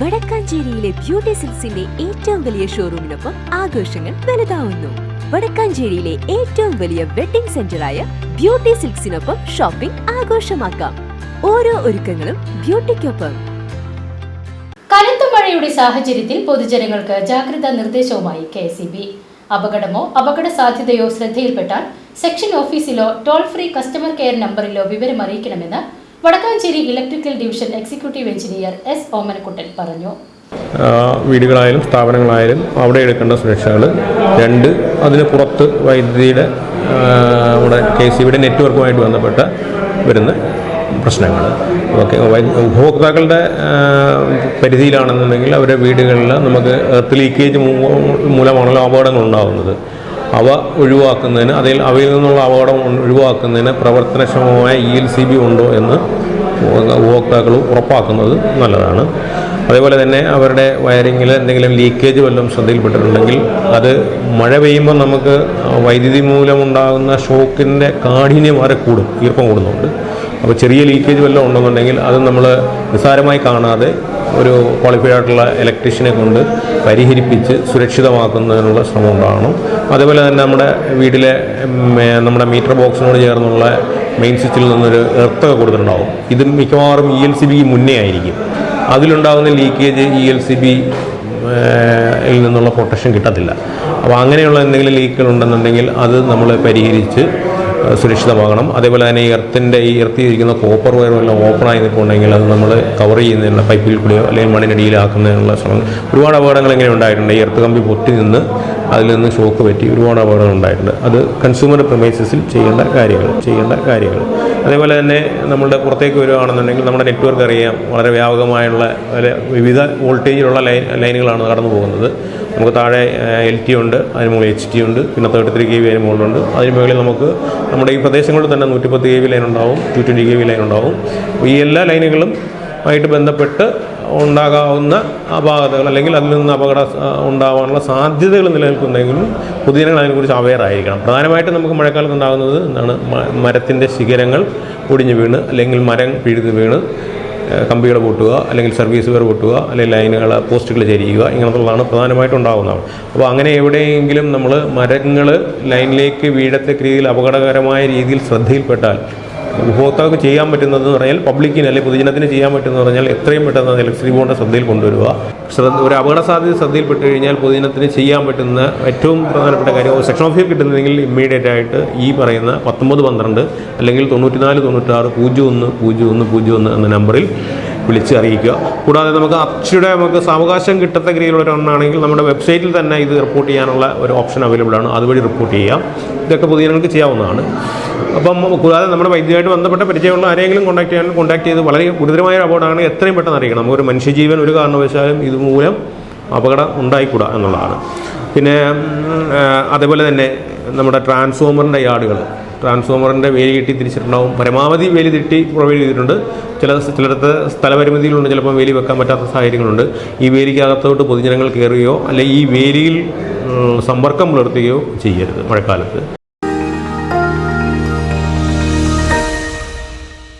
വടക്കാഞ്ചേരിയിലെ beauty സിൽസിന്റെ ഏറ്റവും വലിയ ഷോറൂമിനൊപ്പം ആഘോഷങ്ങൾ വലുതാവുന്നു. വടക്കാഞ്ചേരിയിലെ ഏറ്റവും വലിയ വെഡിംഗ് സെന്ററായ ബ്യൂട്ടി സിൽക്സിനൊപ്പം ഷോപ്പിംഗ് ആഘോഷമാക്കാം. ഓരോ ഒരുക്കങ്ങളും ബ്യൂട്ടിക്കൊപ്പം. കനത്ത മഴയുടെ സാഹചര്യത്തിൽ പൊതുജനങ്ങൾക്ക് ജാഗ്രതാ നിർദ്ദേശവുമായി കെ എസ് അപകടമോ അപകട സാധ്യതയോ ശ്രദ്ധയിൽപ്പെട്ടാൽ സെക്ഷൻ ഓഫീസിലോ ടോൾ ഫ്രീ കസ്റ്റമർ കെയർ നമ്പറിലോ വിവരം അറിയിക്കണമെന്ന് Vadakkanchery electrical division executive engineer S Omanakuttan പറഞ്ഞു. വീടുകളായാലും സ്ഥാപനങ്ങളായാലും അവിടെ എടുക്കേണ്ട സുരക്ഷകൾ രണ്ട് അതിന് പുറത്ത് വൈദ്യുതിയുടെ നമ്മുടെ കെ സി ബിയുടെ നെറ്റ്വർക്കുമായിട്ട് ബന്ധപ്പെട്ട വരുന്ന പ്രശ്നങ്ങൾ ഓക്കെ ഉപഭോക്താക്കളുടെ പരിധിയിലാണെന്നുണ്ടെങ്കിൽ അവരുടെ വീടുകളിൽ നമുക്ക് എർത്ത് ലീക്കേജ് മൂലമാണല്ലോ അപകടങ്ങൾ ഉണ്ടാകുന്നത് അവ ഒഴിവാക്കുന്നതിന് അതിൽ അവയിൽ നിന്നുള്ള അപകടം ഒഴിവാക്കുന്നതിന് പ്രവർത്തനക്ഷമമായ ഇ എൽ സി ബി ഉണ്ടോ എന്ന് ഉപഭോക്താക്കൾ ഉറപ്പാക്കുന്നത് നല്ലതാണ്. അതേപോലെ തന്നെ അവരുടെ വയറിങ്ങിൽ എന്തെങ്കിലും ലീക്കേജ് വല്ലതും ശ്രദ്ധയിൽപ്പെട്ടിട്ടുണ്ടെങ്കിൽ അത് മഴ പെയ്യുമ്പോൾ നമുക്ക് വൈദ്യുതി മൂലമുണ്ടാകുന്ന ഷോക്കിന്റെ കാഠിന്യം വരെ കൂടും ഈർപ്പം കൂടുന്നുണ്ട്. അപ്പോൾ ചെറിയ ലീക്കേജ് വല്ലതും ഉണ്ടെന്നുണ്ടെങ്കിൽ അത് നമ്മൾ നിസ്സാരമായി കാണാതെ ഒരു ക്വാളിഫൈഡ് ആയിട്ടുള്ള ഇലക്ട്രീഷ്യനെ കൊണ്ട് പരിഹരിപ്പിച്ച് സുരക്ഷിതമാക്കുന്നതിനുള്ള ശ്രമം ഉണ്ടാകണം അതേപോലെ തന്നെ നമ്മുടെ വീട്ടിലെ നമ്മുടെ മീറ്റർ ബോക്സിനോട് ചേർന്നുള്ള മെയിൻ സ്വിച്ചിൽ നിന്നൊരു എർത്തൊക്കെ കൊടുത്തിട്ടുണ്ടാവും. ഇത് മിക്കവാറും ഇ എൽ സി ബിക്ക് മുന്നേ ആയിരിക്കും. അതിലുണ്ടാകുന്ന leakage E L C B യിൽ നിന്നുള്ള പ്രൊട്ടക്ഷൻ കിട്ടത്തില്ല. അപ്പോൾ അങ്ങനെയുള്ള എന്തെങ്കിലും ലീക്കുകൾ ഉണ്ടെന്നുണ്ടെങ്കിൽ അത് നമ്മൾ പരിഹരിച്ച് സുരക്ഷിതമാകണം. അതേപോലെ തന്നെ ഈ എർത്തിന്റെ ഈ എർത്തിയിരിക്കുന്ന കോപ്പർ വയറുമെല്ലാം ഓപ്പൺ ആയി നിൽക്കുന്നുണ്ടെങ്കിൽ അത് നമ്മൾ കവർ ചെയ്യുന്നതിനുള്ള പൈപ്പിൽ കൂടിയോ അല്ലെങ്കിൽ മണ്ണിനടിയിലാക്കുന്നതിനുള്ള ശ്രമം ഒരുപാട് അപകടങ്ങൾ ഇങ്ങനെ ഉണ്ടായിട്ടുണ്ട്. ഈ എർത്ത് കമ്പി പൊട്ടി നിന്ന് അതിൽ നിന്ന് ഷോക്ക് പറ്റി ഒരുപാട് അപകടങ്ങൾ ഉണ്ടായിട്ടുണ്ട്. അത് കൺസ്യൂമർ പ്രമൈസസിൽ ചെയ്യേണ്ട കാര്യങ്ങൾ ചെയ്യേണ്ട കാര്യങ്ങൾ. അതേപോലെ തന്നെ നമ്മുടെ പുറത്തേക്ക് വരികയാണെന്നുണ്ടെങ്കിൽ നമ്മുടെ നെറ്റ്വർക്ക് അറിയാം. വളരെ വ്യാപകമായുള്ള വിവിധ വോൾട്ടേജിലുള്ള ലൈൻ ലൈനുകളാണ് കടന്നു പോകുന്നത്. നമുക്ക് താഴെ എൽ ടി ഉണ്ട് അതിന് മുകളിൽ എച്ച് ടി ഉണ്ട് പിന്നെ തേർട്ടി ത്രീ കെ വി അതിന് മുകളിലുണ്ട് അതിന് മുകളിൽ നമുക്ക് നമ്മുടെ ഈ പ്രദേശങ്ങളിൽ തന്നെ നൂറ്റിപ്പത്ത് കെ വി ലൈൻ ഉണ്ടാവും two twenty K V line ഉണ്ടാവും. ഈ എല്ലാ ലൈനുകളും ആയിട്ട് ബന്ധപ്പെട്ട് ഉണ്ടാകാവുന്ന അപാകതകൾ അല്ലെങ്കിൽ അതിൽ നിന്ന് അപകട ഉണ്ടാകാനുള്ള സാധ്യതകൾ നിലനിൽക്കുന്നെങ്കിലും പൊതുജനങ്ങൾ അതിനെക്കുറിച്ച് അവെയർ ആയിരിക്കണം. പ്രധാനമായിട്ടും നമുക്ക് മഴക്കാലത്ത് ഉണ്ടാകുന്നത് എന്താണ്? മരത്തിന്റെ ശിഖരങ്ങൾ ഒടിഞ്ഞു വീണ് അല്ലെങ്കിൽ മരം പിഴുത് വീണ് കമ്പികൾ പൊട്ടുക അല്ലെങ്കിൽ സർവീസ് വെയർ പൊട്ടുക അല്ലെങ്കിൽ ലൈനുകൾ പോസ്റ്റുകൾ ചരിയുക ഇങ്ങനെയുള്ളതാണ് പ്രധാനമായിട്ടും ഉണ്ടാകുന്നതാണ് അപ്പോൾ അങ്ങനെ എവിടെയെങ്കിലും നമ്മൾ മരങ്ങൾ ലൈനിലേക്ക് വീഴത്തക്ക രീതിയിൽ അപകടകരമായ രീതിയിൽ ശ്രദ്ധയിൽപ്പെട്ടാൽ ഉപഭോക്താവ് ചെയ്യാൻ പറ്റുന്നതെന്ന് പറഞ്ഞാൽ പബ്ലിക്കിന് അല്ലെങ്കിൽ പൊതുജനത്തിന് ചെയ്യാൻ പറ്റുന്നത് പറഞ്ഞാൽ എത്രയും പെട്ടെന്ന് അത് ഇലക്ട്രിസിറ്റി ബോർഡിന്റെ ശ്രദ്ധയിൽ കൊണ്ടുവരിക. ശ്രദ്ധ ഒരു അപകട സാധ്യത ശ്രദ്ധയിൽപ്പെട്ട് കഴിഞ്ഞാൽ പൊതുജനത്തിന് ചെയ്യാൻ പറ്റുന്ന ഏറ്റവും പ്രധാനപ്പെട്ട കാര്യം സെക്ഷൻ ഓഫീസിൽ കിട്ടുന്നതെങ്കിൽ ഇമ്മീഡിയറ്റ് ആയിട്ട് ഈ പറയുന്ന പത്തൊമ്പത് പന്ത്രണ്ട് അല്ലെങ്കിൽ തൊണ്ണൂറ്റിനാല് തൊണ്ണൂറ്റാറ് പൂജ്യം ഒന്ന് പൂജ്യം ഒന്ന് പൂജ്യം ഒന്ന് എന്ന നമ്പറിൽ വിളിച്ച് അറിയിക്കുക കൂടാതെ നമുക്ക് അച്ഛയുടെ നമുക്ക് സാവകാശം കിട്ടത്തക്ക രീതിയിലുള്ള ഒന്നാണെങ്കിൽ നമ്മുടെ വെബ്സൈറ്റിൽ തന്നെ ഇത് റിപ്പോർട്ട് ചെയ്യാനുള്ള ഒരു ഓപ്ഷൻ അവൈലബിൾ ആണ്. അതുവഴി റിപ്പോർട്ട് ചെയ്യാം. ഇതൊക്കെ പൊതുജനങ്ങൾക്ക് ചെയ്യാവുന്നതാണ്. അപ്പം കൂടാതെ നമ്മുടെ വൈദ്യമായിട്ട് ബന്ധപ്പെട്ട പരിചയമുള്ള ആരെങ്കിലും കോൺടാക്ട് ചെയ്യാൻ കോൺടാക്ട് ചെയ്ത് വളരെ ഗുരുതരമായ ഒരു അപകടമാണ് എത്രയും പെട്ടെന്ന് അറിയിക്കണം. നമുക്കൊരു മനുഷ്യജീവൻ ഒരു കാരണവശാലും ഇതുമൂലം അപകടം ഉണ്ടായിക്കൂടാ എന്നുള്ളതാണ്. പിന്നെ അതേപോലെ തന്നെ നമ്മുടെ ട്രാൻസ്ഫോമറിന്റെ യാർഡുകൾ ട്രാൻസ്ഫോമറിന്റെ വേലി കെട്ടി തിരിച്ചിട്ടുണ്ടാവും. പരമാവധി വേലി തിട്ടി പ്രൊവൈഡ് ചെയ്തിട്ടുണ്ട്. ചില ചിലടത്ത് സ്ഥലപരിമിതിയിലുണ്ട് ചിലപ്പോൾ വേലി വെക്കാൻ പറ്റാത്ത സാഹചര്യങ്ങളുണ്ട്. ഈ വേലിക്കകത്തോട്ട് പൊതുജനങ്ങൾ കയറുകയോ അല്ലെങ്കിൽ ഈ വേലിയിൽ സമ്പർക്കം പുലർത്തുകയോ ചെയ്യരുത് മഴക്കാലത്ത്.